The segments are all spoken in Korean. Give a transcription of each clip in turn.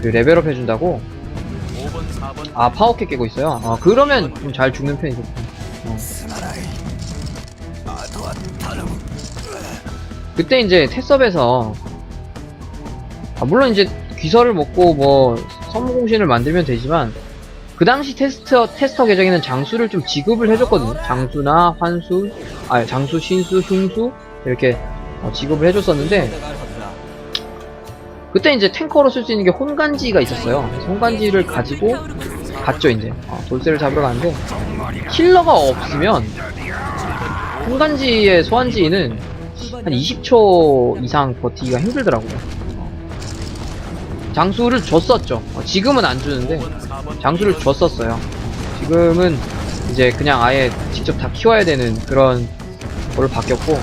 그 레벨업 해준다고? 5번 4번 아 파워캐 깨고 있어요? 아 그러면 좀 잘 죽는 편이죠. 그때 이제 테스업에서 아 물론 이제 귀설을 먹고 뭐 선무공신을 만들면 되지만 그 당시 테스터 테스터 계정에는 장수를 좀 지급을 해줬거든요. 장수나 환수 아 장수 신수 흉수 이렇게 어, 지급을 해줬었는데 그때 이제 탱커로 쓸 수 있는 게 혼간지가 있었어요. 혼간지를 가지고 갔죠 이제. 어, 돌쇠를 잡으러 가는데 힐러가 없으면 혼간지의 소환지는 한 20초 이상 버티기가 힘들더라고요. 장수를 줬었죠. 어, 지금은 안 주는데 4번 장수를 줬었어요. 지금은 이제 그냥 아예 직접 다 키워야 되는 그런 걸로 바뀌었고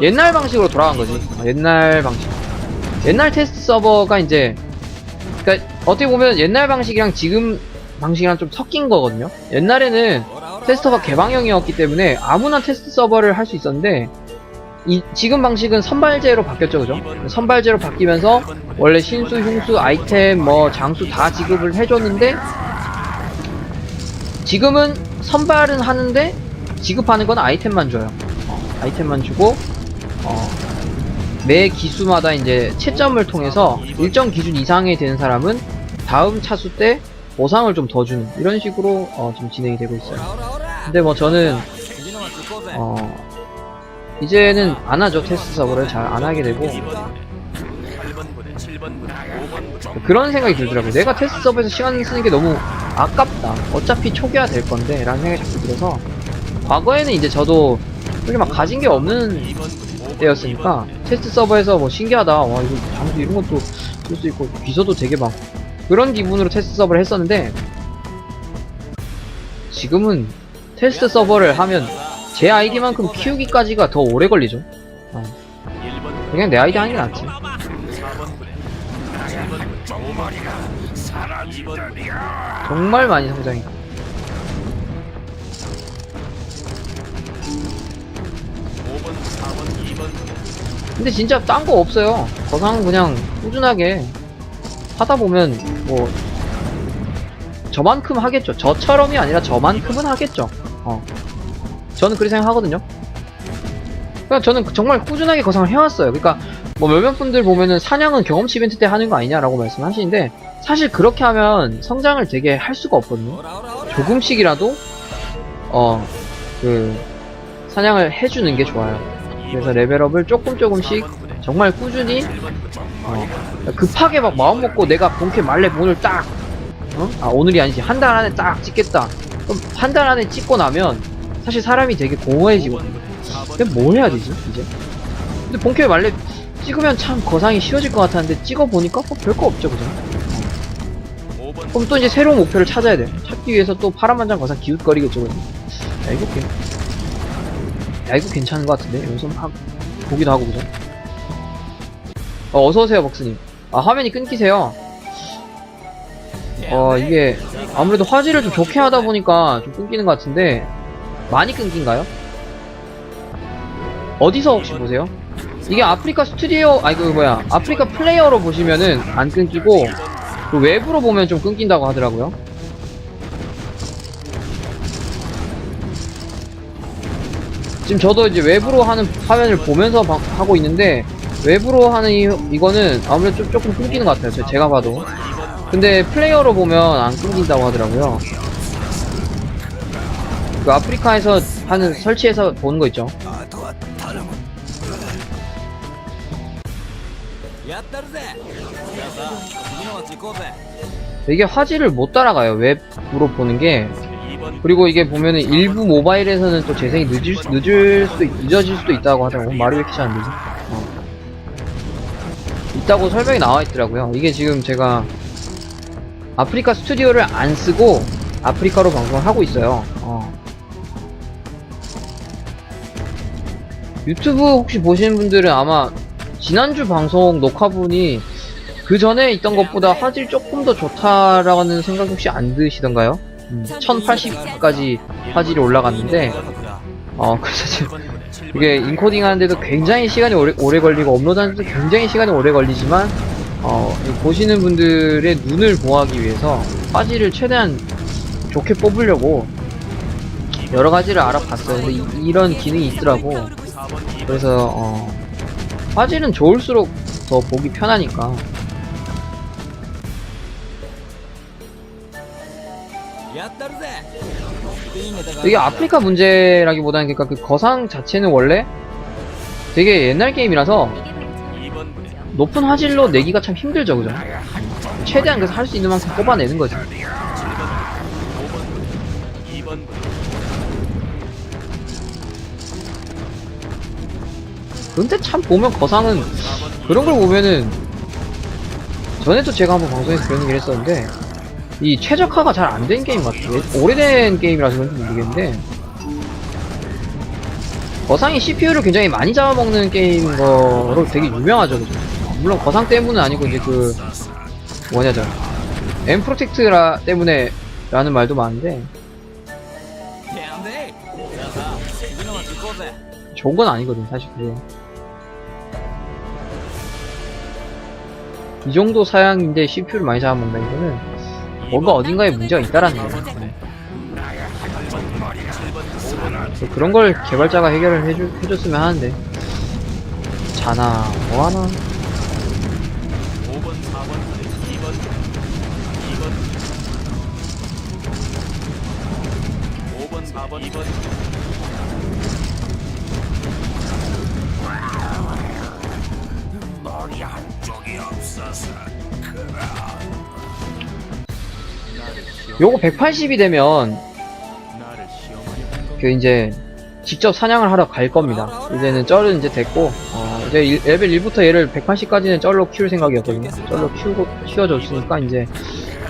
옛날 방식으로 돌아간 거지. 어, 옛날 방식 옛날 테스트 서버가 이제 그러니까 어떻게 보면 옛날 방식이랑 지금 방식이랑 좀 섞인 거거든요. 옛날에는 테스터가 개방형이었기 때문에 아무나 테스트 서버를 할 수 있었는데 이 지금 방식은 선발제로 바뀌었죠 그죠? 선발제로 바뀌면서 원래 신수 흉수 아이템 뭐 장수 다 지급을 해줬는데 지금은 선발은 하는데 지급하는 건 아이템만 줘요. 어, 아이템만 주고 어, 매 기수마다 이제 채점을 통해서 일정 기준 이상이 되는 사람은 다음 차수 때 보상을 좀 더 주는 이런 식으로 어, 지금 진행이 되고 있어요. 근데 뭐 저는 어, 이제는 안 하죠 테스트 서버를 잘 안 하게 되고 8번 부대 7번 부대 5번 부대 그런 생각이 들더라고요. 내가 테스트 서버에서 시간 쓰는 게 너무 아깝다. 어차피 초기화 될 건데 라는 생각이 자꾸 들어서 과거에는 이제 저도 그렇게 막 가진 게 없는 2번 부대 5번 때였으니까 테스트 서버에서 뭐 신기하다. 와 이거 장수 이런 것도 쓸 수 있고 비서도 되게 막 그런 기분으로 테스트 서버를 했었는데 지금은 테스트 서버를 하면 제 아이디만큼 키우기까지가 더 오래 걸리죠. 1번 그냥 내 아이디 하는 게 낫지. 4번 부대 7번 부대 5번 부대 2번 부대 정말 많이 성장했다 근데 진짜 딴 거 없어요. 거상 그냥 꾸준하게 하다 보면 뭐 저만큼 하겠죠. 저처럼이 아니라 저만큼은 하겠죠. 어. 저는 그렇게 생각하거든요. 그러니까 저는 정말 꾸준하게 거상을 해왔어요. 그러니까 뭐 몇몇 분들 보면은 사냥은 경험치 이벤트 때 하는 거 아니냐라고 말씀하시는데 사실 그렇게 하면 성장을 되게 할 수가 없거든요. 조금씩이라도 어 그 사냥을 해주는 게 좋아요 그래서 레벨업을 조금 조금씩 정말 꾸준히 어, 급하게 막 마음 먹고 내가 본캐 말레 오늘 딱 어? 아 오늘이 아니지. 한 달 안에 딱 찍겠다. 그럼 한 달 안에 찍고 나면 사실 사람이 되게 공허해지거든요. 근데 뭘 해야 되지 이제? 근데 본캐 말레 찍으면 참 거상이 쉬워질 것 같았는데 찍어보니까 뭐 별거 없죠 그죠? 5번 그럼 또 이제 새로운 목표를 찾아야 돼. 찾기 위해서 또 파란만장 거상 기웃거리겠죠 그죠? 야 이거 괜... 야 이거 괜찮은 것 같은데? 여기서 막 보기도 하고 그죠? 어, 어서오세요 박스님. 아 화면이 끊기세요. 어 이게 아무래도 화질을 좀 좋게 하다 보니까 좀 끊기는 것 같은데 많이 끊긴가요? 어디서 혹시 보세요? 이게 아프리카 스튜디오 아니 그 뭐야 아프리카 플레이어로 보시면은 안 끊기고 그 외부로 보면 좀 끊긴다고 하더라고요 지금 저도 이제 외부로 하는 화면을 보면서 방, 하고 있는데 외부로 하는 이, 이거는 아무래도 좀, 조금 끊기는 것 같아요. 제가 봐도. 근데 플레이어로 보면 안 끊긴다고 하더라고요. 그 아프리카에서 하는 설치해서 보는 거 있죠? 이게 화질을 못 따라가요. 웹으로 보는 게. 그리고 이게 보면은 일부 모바일에서는 또 재생이 늦을, 수- 늦을 있- 늦어질 수도 있다고 하더라고 말이 왜 이렇게 잘 안 되지? 어. 있다고 설명이 나와 있더라고요 이게 지금 제가 아프리카 스튜디오를 안 쓰고 아프리카로 방송을 하고 있어요 어. 유튜브 혹시 보시는 분들은 아마 지난주 방송 녹화분이 그 전에 있던 것보다 화질 조금 더 좋다라는 생각 혹시 안 드시던가요? 1080까지 화질이 올라갔는데 어 그래서 지금 이게 인코딩 하는데도 굉장히 시간이 오래, 오래 걸리고 업로드 하는데도 굉장히 시간이 오래 걸리지만 어, 이 보시는 분들의 눈을 보호하기 위해서 화질을 최대한 좋게 뽑으려고 여러 가지를 알아봤어요. 근데 이, 이런 기능이 있더라고. 4번 2번 그래서 어, 화질은 좋을수록 더 보기 편하니까. 이게 아프리카 문제라기보다는 그러니까 그 거상 자체는 원래 되게 옛날 게임이라서 2번 부대 높은 화질로 내기가 참 힘들죠, 그죠? 최대한 그래서 할 수 있는 만큼 뽑아내는 거지. 7번 5번 부대 2번 부대 근데 참 보면 거상은 4번 그런 걸 보면은 전에도 제가 한번 방송에서 그런 얘기를 했었는데 이 최적화가 잘 안 된 게임 같아요. 오래된 게임이라서 그런지 모르겠는데 거상이 CPU를 굉장히 많이 잡아먹는 게임인 거로 되게 유명하죠. 그죠? 물론 거상 때문은 아니고 이제 그 뭐냐 저 M 프로텍트라 때문에 라는 말도 많은데 좋은 건 아니거든 사실 그게 이 정도 사양인데 CPU를 많이 잡아먹는다 이거는 뭔가 어딘가에 문제가 있다라는 거예요. 네. 그런 걸 개발자가 해결을 해주, 해줬으면 하는데. 자나 뭐하나 요거 180이 되면 그 이제 직접 사냥을 하러 갈 겁니다. 이제는 쩔은 이제 됐고 어, 이제 일- 레벨 1부터 얘를 180까지는 쩔로 키울 생각이었거든요. 쩔로 키우고 키워줬으니까 이제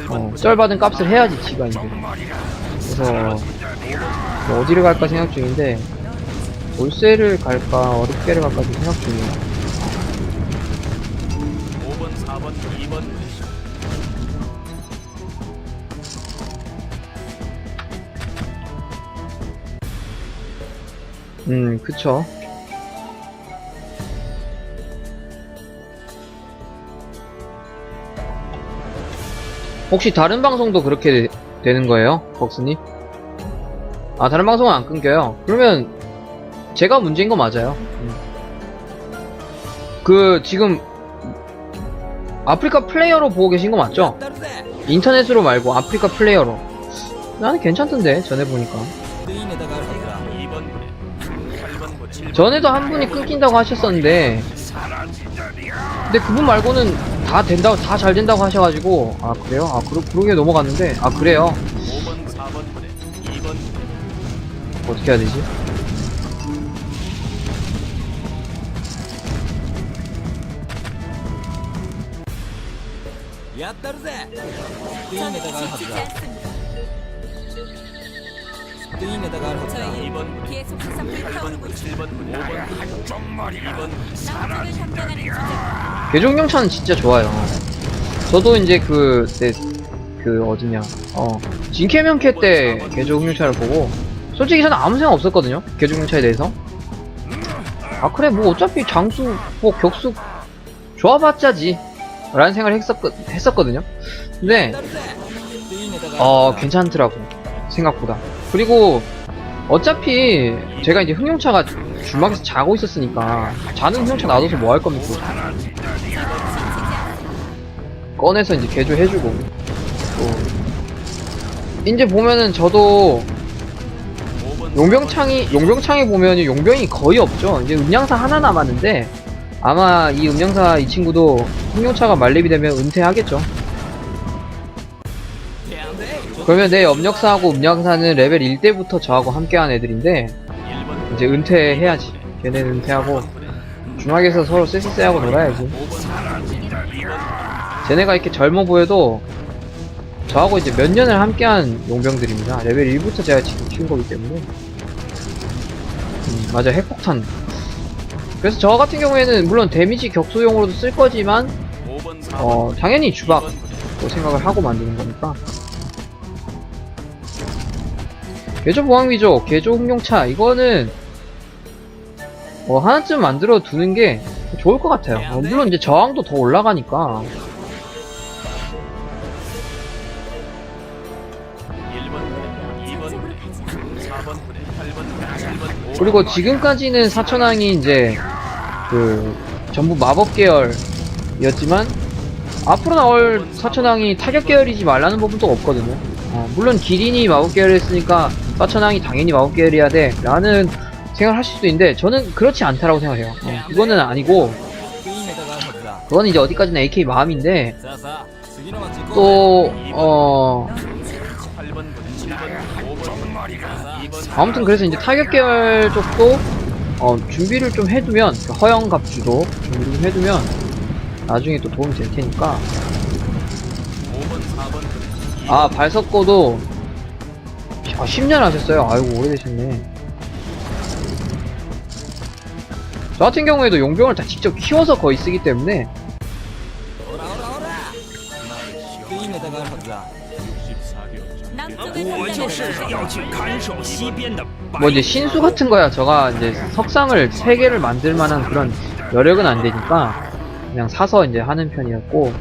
어, 쩔 받은 값을 해야지 지가 이제. 그래서 뭐 어디를 갈까 생각 중인데 올세를 갈까 어렵게를 갈까 좀 생각 중이에요 음, 그쵸. 혹시 다른 방송도 그렇게 되는 거예요? 벅스님? 아, 다른 방송은 안 끊겨요. 그러면 제가 문제인 거 맞아요. 음. 그, 지금 아프리카 플레이어로 보고 계신 거 맞죠? 인터넷으로 말고 아프리카 플레이어로. 나는 괜찮던데, 전에 보니까. 전에도 한 분이 끊긴다고 하셨었는데 근데 그분 말고는 다 된다고 다 잘 된다고 하셔가지고 아 그래요? 아 그러, 그러게 넘어갔는데 아 그래요? 어떻게 해야 되지? 야따르세 게임에다가 하자 등이 메다가 1번 계속 개종용차는 진짜 좋아요. 저도 이제 그, 때, 그, 어디냐. 어. 진캐명캐 때 괴종경차를 보고, 솔직히 저는 아무 생각 없었거든요. 괴종경차에 대해서. 아, 그래, 뭐 어차피 장수, 뭐 격수, 좋아봤자지. 라는 생각을 했었, 했었거든요. 근데, 어, 괜찮더라고. 생각보다. 그리고 어차피 제가 이제 흥용차가 주막에서 자고 있었으니까 자는 흥용차 놔둬서 뭐 할 겁니까? 꺼내서 이제 개조해주고 또 이제 보면은 저도 용병창이 용병창에 보면은 용병이 거의 없죠. 이제 음량사 하나 남았는데 아마 이 음량사 이 친구도 흥용차가 만렙이 되면 은퇴하겠죠. 그러면 내 염력사하고 음량사는 레벨 1대부터 저하고 함께한 애들인데 1번 이제 은퇴해야지. 걔네는 은퇴하고 중학에서 서로 쎄쎄쎄하고 놀아야지. 5번 쟤네가 이렇게 젊어 보여도 저하고 이제 몇 년을 함께한 용병들입니다. 레벨 1부터 제가 지금 키운 거기 때문에. 음, 맞아, 핵폭탄. 그래서 저 같은 경우에는 물론 데미지 격수용으로도 쓸 거지만 5번 4번 어 당연히 주박 2번 부대 또 생각을 하고 만드는 거니까. 개조 보항위조, 개조 흥룡차 이거는 뭐 하나쯤 만들어 두는 게 좋을 것 같아요. 어, 물론 이제 저항도 더 올라가니까 1번 부대, 2번 저쪽으로 부대, 가자. 4번 부대, 8번 부대, 7번, 5번 그리고 지금까지는 사천왕이 이제 그 전부 마법 계열이었지만 앞으로 나올 사천왕이 타격 계열이지 말라는 부분도 없거든요. 어, 물론 기린이 마법 계열이었으니까 빠천왕이 당연히 마법계열이야 돼. 라는 생각을 하실 수도 있는데 저는 그렇지 않다라고 생각해요. 그거는 아니고 그건 이제 어디까지나 AK 마음인데 또 어... 아무튼 그래서 이제 타격 계열 쪽도 어, 준비를 좀 해두면 그러니까 허영 갑주도 준비를 좀 해두면 나중에 또 도움이 될 테니까. 아 발석고도 아 10년 하셨어요? 아이고 오래되셨네. 저 같은 경우에도 용병을 다 직접 키워서 거의 쓰기 때문에. 뭐 이제 신수 같은 거야. 저가 이제 석상을 3개를 만들 만한 그런 여력은 안 되니까 그냥 사서 이제 하는 편이었고.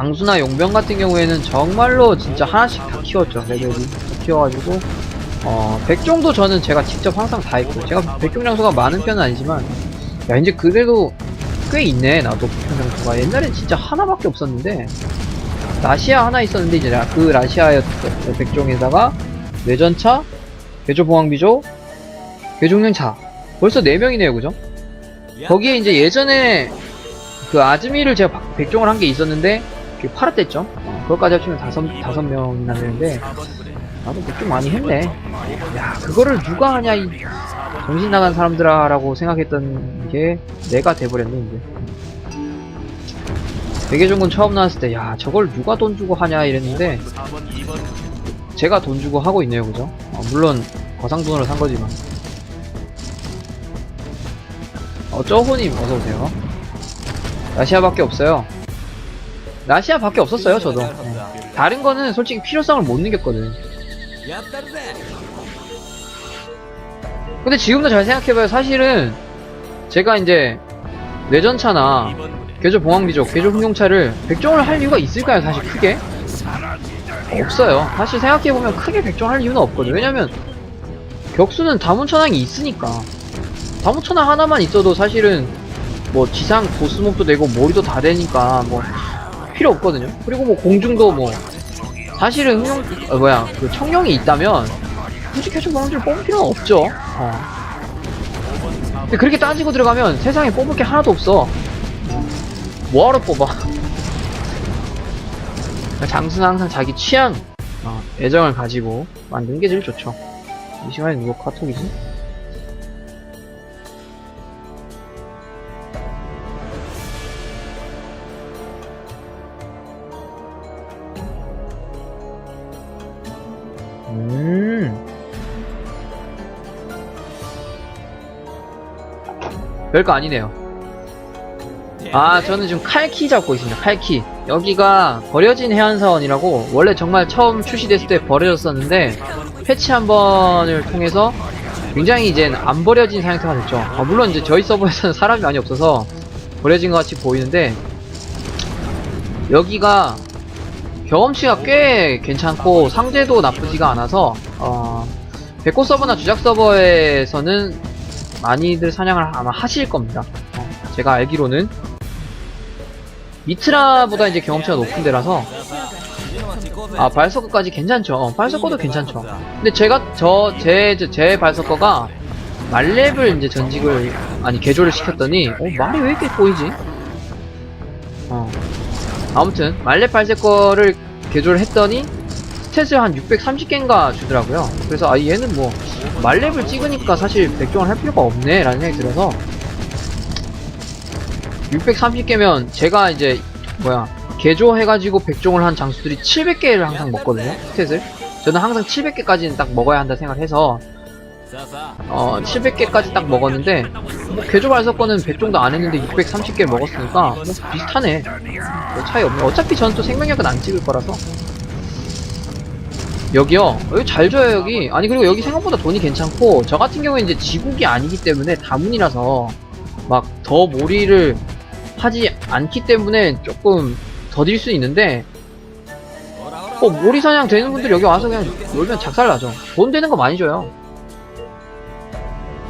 장수나 용병 같은 경우에는 정말로 진짜 하나씩 다 키웠죠 레벨이. 다 키워가지고. 어 백종도 저는 제가 직접 항상 다 했고 제가 백종 장수가 많은 편은 아니지만 야 이제 그래도 꽤 있네 나도 백종 장수가. 옛날엔 진짜 하나밖에 없었는데 라시아 하나 있었는데 이제 라- 그 라시아의 백종에다가 뇌전차, 개조보황비조, 개종령차. 벌써 4명이네요 그죠? 거기에 이제 예전에 그 아즈미를 제가 박- 백종을 한 게 있었는데 그게 팔았댔죠 어, 그것까지 합치면 다섯, 다섯 명이나 되는데 4번 부대, 나도 백종 많이 했네 야 그거를 누가 하냐 이 정신 나간 사람들아 라고 생각했던 게 내가 돼버렸네 이제 백예종군 처음 나왔을 때 야 저걸 누가 돈 주고 하냐 이랬는데 4번, 2번, 제가 돈 주고 하고 있네요, 그죠? 어, 물론 거상돈으로 산 거지만. 어, 쪼호님 어서 오세요. 라시아밖에 없어요. 나시아밖에 없었어요 저도. 네. 다른 거는 솔직히 필요성을 못 느꼈거든. 근데 지금도 잘 생각해봐요. 사실은 제가 이제 내전차나 개조 봉황비족, 개조 흥룡차를 백종을 할 이유가 있을까요? 사실 크게? 없어요. 사실 생각해보면 크게 백종할 이유는 없거든 왜냐면 격수는 다문천왕이 있으니까. 다문천왕 하나만 있어도 사실은 뭐 지상 보스목도 되고 머리도 다 되니까 뭐 필요 없거든요. 그리고 뭐 공중도 뭐 사실은 흥룡 어, 뭐야 그 청룡이 있다면 굳이 개조 봉황비를 뽑을 필요는 없죠. 어. 근데 그렇게 따지고 들어가면 세상에 뽑을 게 하나도 없어. 뭐하러 뽑아? 장수는 항상 자기 취향, 어, 애정을 가지고 만드는 게 제일 좋죠. 이 시간에 누구 카톡이지? 별거 아니네요. 아, 저는 지금 칼키 잡고 있습니다. 칼키. 여기가 버려진 해안사원이라고 원래 정말 처음 출시됐을 때 버려졌었는데 패치 한 번을 통해서 굉장히 이제 안 버려진 상태가 됐죠. 아, 물론 이제 저희 서버에서는 사람이 많이 없어서 버려진 것 같이 보이는데 여기가 경험치가 꽤 괜찮고 상대도 나쁘지가 않아서 어, 백호 서버나 주작 서버에서는 많이들 사냥을 아마 하실 겁니다. 어, 제가 알기로는 미트라보다 이제 경험치가 높은 데라서 아 발석거까지 괜찮죠. 어, 발석거도 괜찮죠. 근데 제가 저제제 제 발석거가 말렙을 이제 전직을 아니 개조를 시켰더니 어 말이 왜 이렇게 보이지? 어 아무튼 말렙 발색거를 개조를 했더니 스탯을 한 630개인가 주더라고요. 그래서 아 얘는 뭐 말렙을 찍으니까 사실 백종을 할 필요가 없네 라는 생각이 들어서. 630개면 제가 이제 뭐야 개조해가지고 백종을 한 장수들이 700개를 항상 먹거든요 스탯을. 저는 항상 700개까지는 딱 먹어야 한다 생각을 해서 어 700개까지 딱 먹었는데 뭐 개조 발사권은 100종도 안 했는데 630개를 먹었으니까 뭐 비슷하네. 뭐 차이 없네. 어차피 저는 또 생명력은 안 찍을 거라서. 여기요 여기 잘 줘요 여기 아니 그리고 여기 생각보다 돈이 괜찮고 저 같은 경우에 이제 지국이 아니기 때문에 다문이라서 막 더 몰이를 하지 않기 때문에 조금 더딜 수 있는데 뭐 몰이 사냥 되는 분들 여기 와서 그냥 놀면 작살나죠. 돈 되는 거 많이 줘요.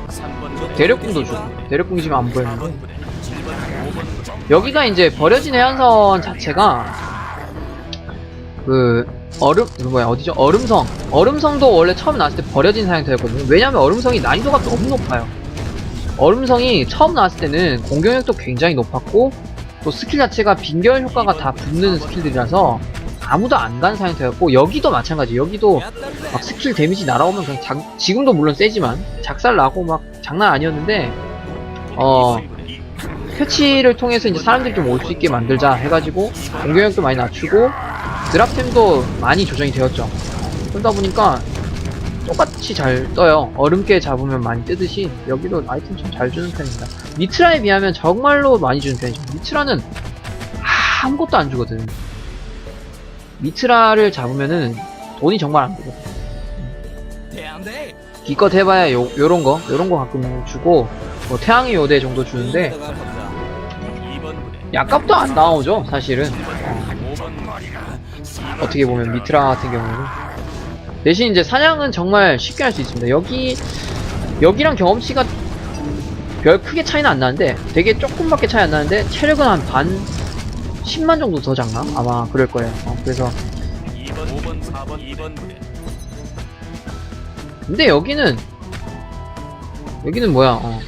3번 부대 대력궁도 주고 대력궁 지금 안 보이는데 4번 부대 7번 5번 부대 여기가 이제 버려진 해안선 자체가 그 얼음 그 뭐야 어디죠? 얼음성. 얼음성도 원래 처음 나왔을 때 버려진 사양터였거든요. 왜냐면 얼음성이 난이도가 너무 높아요. 얼음성이 처음 나왔을 때는 공격력도 굉장히 높았고 또 스킬 자체가 빙결 효과가 다 붙는 스킬들이라서 아무도 안간 사양터였고 여기도 마찬가지. 여기도 막 스킬 데미지 날아오면 그냥 작- 지금도 물론 세지만 작살 나고 막 장난 아니었는데 어 패치를 통해서 이제 사람들이 좀 올 수 있게 만들자 해가지고 공격력도 많이 낮추고 드랍템도 많이 조정이 되었죠. 그러다 보니까 똑같이 잘 떠요. 얼음깨 잡으면 많이 뜨듯이 여기도 아이템 참 잘 주는 편입니다. 미트라에 비하면 정말로 많이 주는 편이죠. 미트라는 아무것도 안 주거든. 미트라를 잡으면은 돈이 정말 안 들거든. 기껏 해봐야 요, 요런 거, 요런 거 가끔 주고, 뭐 태양의 요대 정도 주는데, 약값도 안 나오죠, 사실은. 5번 어떻게 보면 미트라 같은 경우는. 대신 이제 사냥은 정말 쉽게 할 수 있습니다. 여기, 여기랑 경험치가 별 크게 차이는 안 나는데, 되게 조금밖에 차이 안 나는데, 체력은 한 반, 10만 정도 더 작나? 아마 그럴 거예요. 어, 그래서. 2번 5번 4번 2번 부대 근데 여기는, 여기는 뭐야, 어.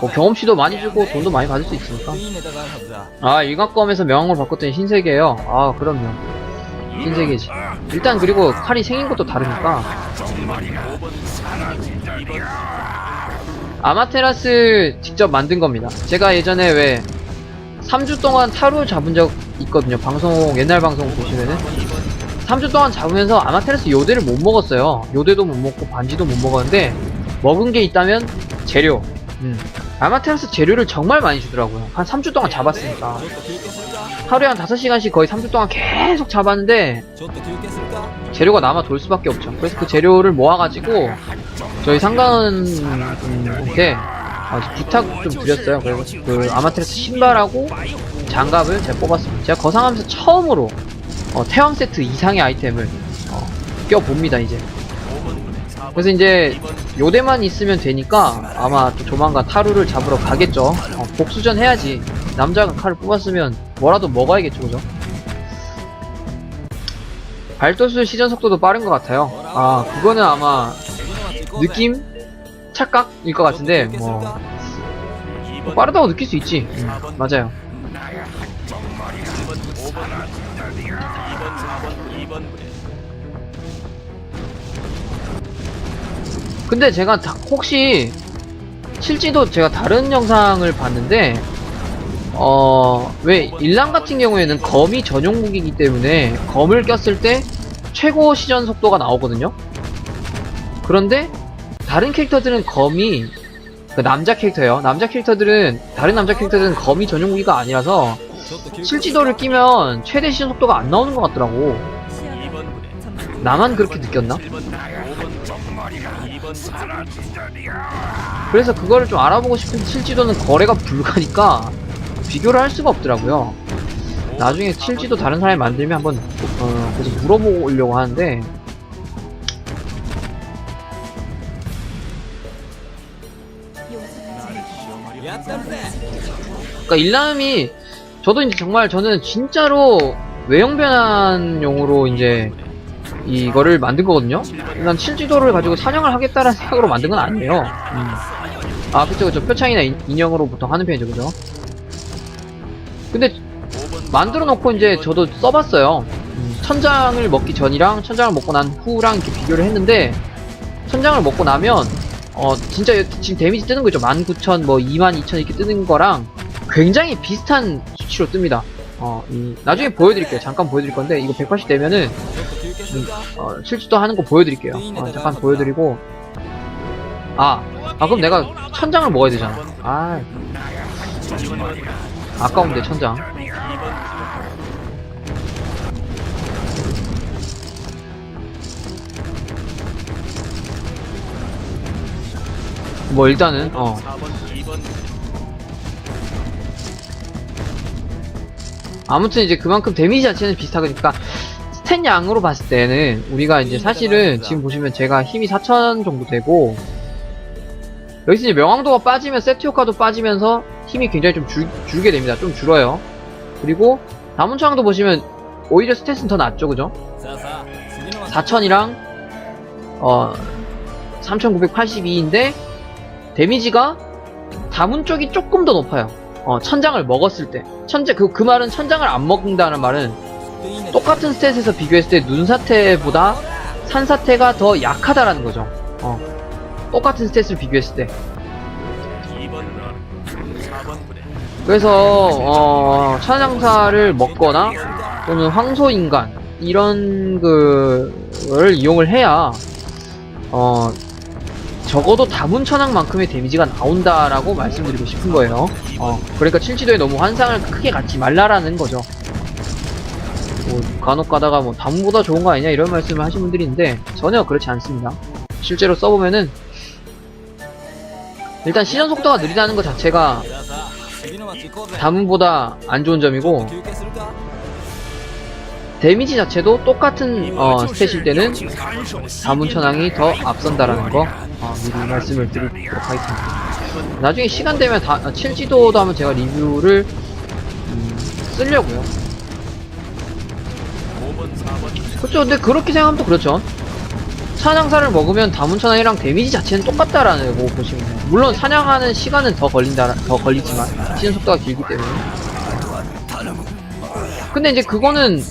뭐 경험치도 많이 주고 돈도 많이 받을 수 있으니까. 아 일각검에서 명왕으로 바꿨더니 흰색이에요. 아 그럼요. 흰색이지. 일단 그리고 칼이 생긴 것도 다르니까. 아마테라스 직접 만든 겁니다. 제가 예전에 왜 3주 동안 타로 잡은 적 있거든요. 방송 옛날 방송 보시면은. 3주 동안 잡으면서 아마테라스 요대를 못 먹었어요. 요대도 못 먹고 반지도 못 먹었는데 먹은 게 있다면 재료. 음. 아마테라스 재료를 정말 많이 주더라고요. 한 3주 동안 잡았으니까. 하루에 한 5시간씩 거의 3주 동안 계속 잡았는데 재료가 남아 돌 수밖에 없죠. 그래서 그 재료를 모아가지고 저희 상관한테 아, 부탁 좀 드렸어요. 그리고 그 아마테라스 신발하고 장갑을 제가 뽑았습니다. 제가 거상하면서 처음으로 어, 태왕 세트 이상의 아이템을 어, 껴봅니다 이제. 그래서 이제 요대만 있으면 되니까 아마 또 조만간 타루를 잡으러 가겠죠. 어, 복수전 해야지. 남자가 칼을 뽑았으면 뭐라도 먹어야겠죠, 그죠? 발도수 시전 속도도 빠른 것 같아요. 아, 그거는 아마 느낌? 착각일 것 같은데, 뭐. 뭐 빠르다고 느낄 수 있지. 음, 맞아요. 근데 제가 다- 혹시 실지도 제가 다른 영상을 봤는데 어왜 일랑 같은 경우에는 검이 전용 무기이기 때문에 검을 꼈을 때 최고 시전 속도가 나오거든요. 그런데 다른 캐릭터들은 검이 그 남자 캐릭터예요. 남자 캐릭터들은 다른 남자 캐릭터들은 검이 전용 무기가 아니라서 실지도를 끼면 최대 시전 속도가 안 나오는 것 같더라고. 나만 그렇게 느꼈나? 그래서 그거를 좀 알아보고 싶은 실지도는 거래가 불가니까 비교를 할 수가 없더라고요. 나중에 실지도 다른 사람이 만들면 한번 어, 계속 물어보려고 하는데 그니까 일람이 저도 이제 정말 저는 진짜로 외형 변환용으로 이제 이거를 만든 거거든요. 난 실지도를 가지고 사냥을 하겠다는 생각으로 만든 건 아니에요. 음. 아 그쵸 그쵸 표창이나 인- 인형으로 보통 하는 편이죠 그죠? 근데 만들어 놓고 이제 저도 써봤어요. 음, 천장을 먹기 전이랑 천장을 먹고 난 후랑 이렇게 비교를 했는데 천장을 먹고 나면 어 진짜 지금 데미지 뜨는 거 있죠 19,000 뭐 22,000 이렇게 뜨는 거랑 굉장히 비슷한 수치로 뜹니다. 어, 이, 나중에 보여드릴게요. 잠깐 보여드릴 건데 이거 180 되면은 어, 실수도 하는 거 보여드릴게요. 어, 잠깐 보여드리고 아, 아 그럼 내가 천장을 먹어야 되잖아. 아, 아까운데 천장. 뭐 일단은 어. 아무튼 이제 그만큼 데미지 자체는 비슷하니까 스탯 양으로 봤을 때는 우리가 이제 사실은 지금 보시면 제가 힘이 4천 정도 되고 여기서 이제 명왕도가 빠지면 세트 효과도 빠지면서 힘이 굉장히 좀 줄, 줄게 됩니다. 좀 줄어요. 그리고 남은창도 보시면 오히려 스탯은 더 낮죠, 그죠? 4천이랑 어 3982인데 데미지가 다문 쪽이 조금 더 높아요. 어, 천장을 먹었을 때. 천재, 그, 그 말은 천장을 안 먹는다는 말은 똑같은 스탯에서 비교했을 때 눈사태보다 산사태가 더 약하다라는 거죠. 어 똑같은 스탯을 비교했을 때 2번 4번 부대 그래서 어 천장사를 먹거나 또는 황소인간 이런 그를 이용을 해야 어 적어도 다문 천왕만큼의 데미지가 나온다라고 말씀드리고 싶은 거예요. 어 그러니까 칠지도에 너무 환상을 크게 갖지 말라라는 거죠. 간혹 가다가 뭐 다문보다 좋은 거 아니냐 이런 말씀을 하신 분들이 있는데 전혀 그렇지 않습니다. 실제로 써보면은 일단 시전 속도가 느리다는 것 자체가 다문보다 안 좋은 점이고 데미지 자체도 똑같은 어, 스탯일 때는 다문천왕이 더 앞선다라는 거 어, 미리 말씀을 드리도록 하겠습니다. 나중에 시간 되면 다, 칠지도도 한번 제가 리뷰를 음, 쓰려고요. 5번 4번 그렇죠. 근데 그렇게 생각하면 또 그렇죠. 사냥사를 먹으면 다문천왕이랑 데미지 자체는 똑같다라는 거 보시면 돼요. 물론 사냥하는 시간은 더 걸린다, 더 걸리지만 시즌 속도가 길기 때문에. 근데 이제 그거는